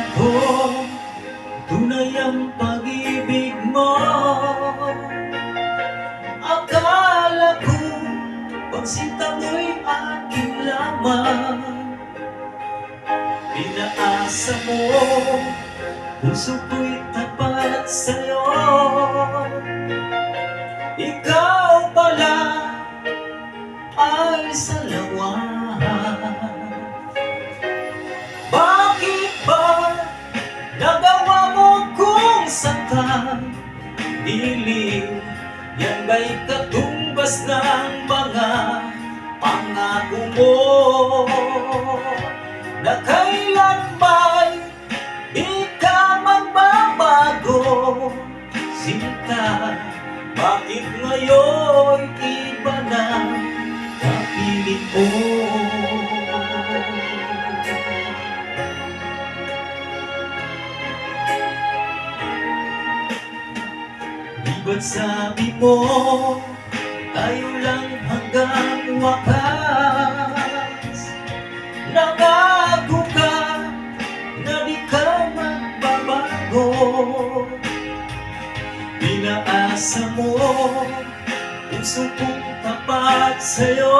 Akala ko tunay ang pag-ibig mo. Akala ko pagsinta mo'y aking lamang Pinaasa mo Puso ko'y tapat sa'yo Dilim, yan ba'y katumbas ng mga pangako mo? Na kailanman di ka magbabago? Sinta, bakit ngayon ba't sabi mo tayo lang hanggang wakas? Nangako ka na di ka magbabago. Pinaasa mo puso kong tapat sa'yo.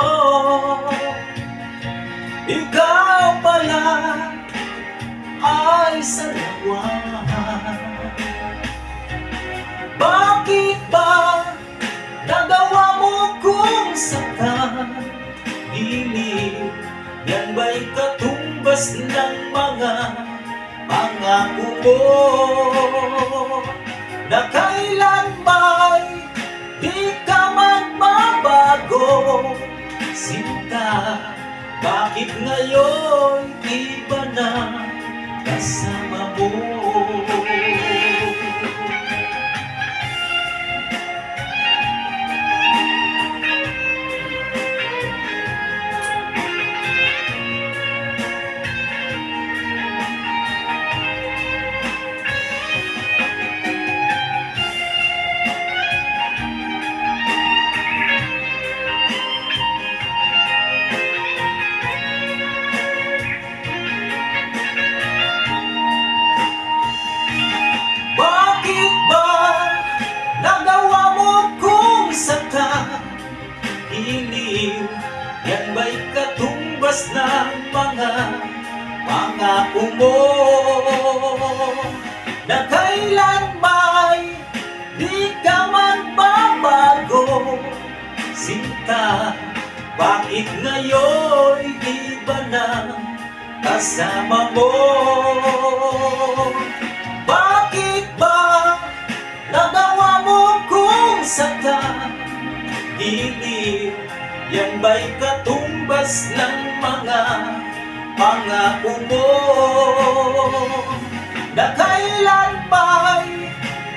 Ikaw pala ay salawahan katumbas ng mga pangako mo? Na kailan ba'y di ka magbabago? Sinta, bakit ngayon iba na kasama mo? Pangako mo? Na kailan ba'y di ka magbabago? Sinta, bakit ngayon iba na kasama mo? Bakit ba nagawa mo kung saktan? Hindi, yan ba'y katumbas ng mga pangako mo? Na kailan ba'y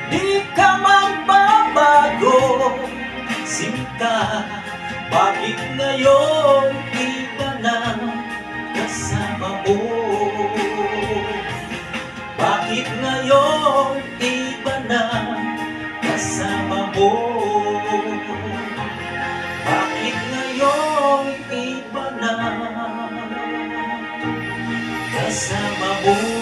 di ka magbabago? Sinta, bakit ngayon iba na kasama mo? Bakit ngayon iba na kasama mo? Bakit ngayon iba na kasama mo?